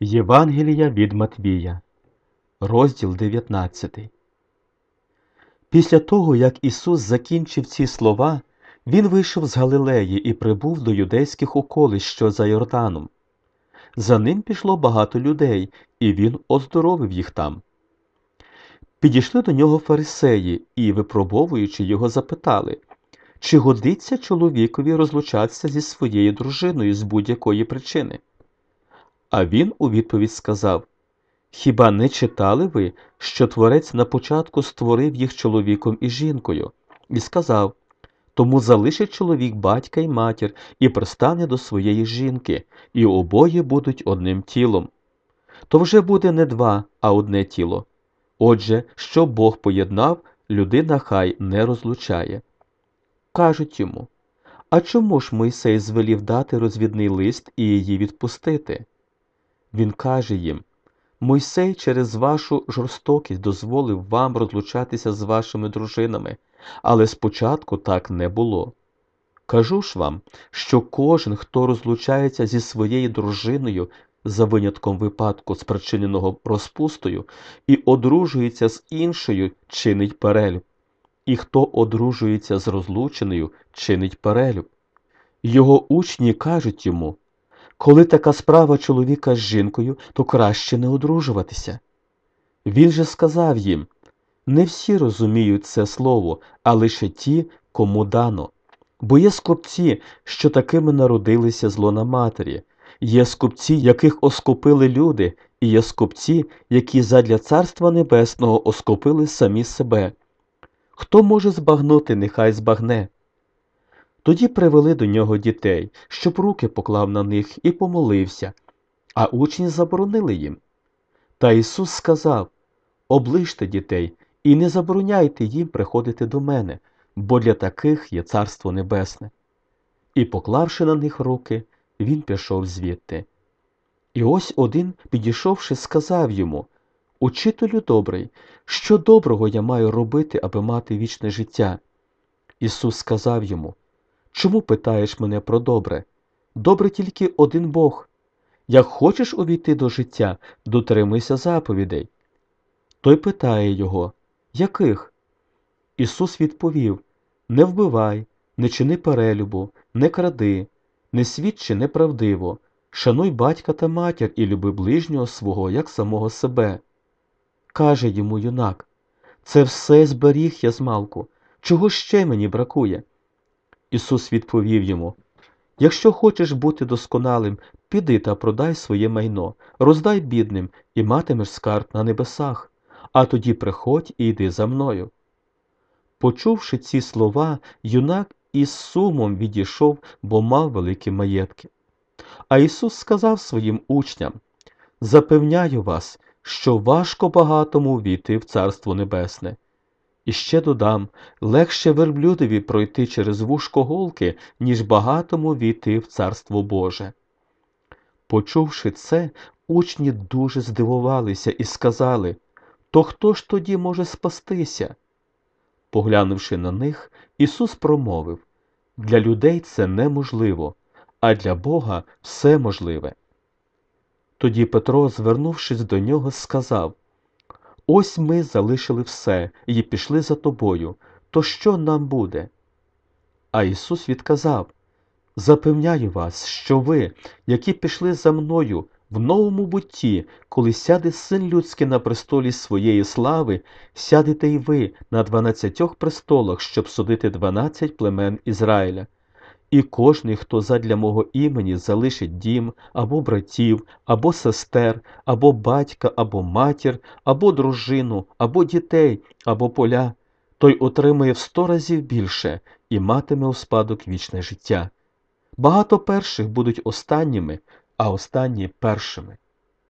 Євангелія від Матвія, розділ 19. Після того, як Ісус закінчив ці слова, Він вийшов з Галилеї і прибув до юдейських околищ, що за Йорданом. За ним пішло багато людей, і він оздоровив їх там. Підійшли до нього фарисеї і, випробовуючи його, запитали, чи годиться чоловікові розлучатися зі своєю дружиною з будь-якої причини. А він у відповідь сказав Хіба не читали ви, що творець на початку створив їх чоловіком і жінкою, і сказав Тому залишить чоловік батька й матір і пристане до своєї жінки, і обоє будуть одним тілом. То вже буде не два, а одне тіло. Отже, що Бог поєднав, людина хай не розлучає. Кажуть йому А чому ж Мойсей звелів дати розвідний лист і її відпустити? Він каже їм Мойсей через вашу жорстокість дозволив вам розлучатися з вашими дружинами, але спочатку так не було. Кажу ж вам, що кожен, хто розлучається зі своєю дружиною, за винятком випадку, спричиненого розпустою, і одружується з іншою, чинить перелюб, і хто одружується з розлученою, чинить перелюб. Його учні кажуть йому коли така справа чоловіка з жінкою, то краще не одружуватися. Він же сказав їм не всі розуміють це слово, а лише ті, кому дано. Бо є скупці, що такими народилися з лона матері, є скупці, яких оскопили люди, і є скупці, які задля Царства Небесного оскопили самі себе. Хто може збагнути, нехай збагне. Тоді привели до нього дітей, щоб руки поклав на них і помолився, а учні заборонили їм. Та Ісус сказав Оближте дітей і не забороняйте їм приходити до мене, бо для таких є Царство Небесне. І, поклавши на них руки, він пішов звідти. І ось один, підійшовши, сказав йому Учителю добрий, що доброго я маю робити, аби мати вічне життя? Ісус сказав йому Чому питаєш мене про добре? Добре тільки один Бог. Як хочеш увійти до життя, дотримуйся заповідей. Той питає його Яких? Ісус відповів Не вбивай, не чини перелюбу, не кради, не свідчи неправдиво, шануй батька та матір і люби ближнього свого, як самого себе. Каже йому юнак Це все зберіг я змалку. Чого ще мені бракує? Ісус відповів йому Якщо хочеш бути досконалим, піди та продай своє майно, роздай бідним і матимеш скарб на небесах, а тоді приходь і йди за мною. Почувши ці слова, юнак із сумом відійшов, бо мав великі маєтки. А Ісус сказав своїм учням Запевняю вас, що важко багатому війти в Царство Небесне. І ще додам легше верблюдові пройти через вушко голки, ніж багатому війти в Царство Боже. Почувши це, учні дуже здивувалися і сказали То хто ж тоді може спастися? Поглянувши на них, Ісус промовив Для людей це неможливо, а для Бога все можливе. Тоді Петро, звернувшись до нього, сказав Ось ми залишили все і пішли за тобою, то що нам буде? А Ісус відказав Запевняю вас, що ви, які пішли за мною в новому бутті, коли сяде син людський на престолі своєї слави, сядете й ви на дванадцятьох престолах, щоб судити дванадцять племен Ізраїля. І кожний, хто задля мого імені залишить дім, або братів, або сестер, або батька, або матір, або дружину, або дітей, або поля, той отримає в сто разів більше і матиме у спадок вічне життя. Багато перших будуть останніми, а останні першими.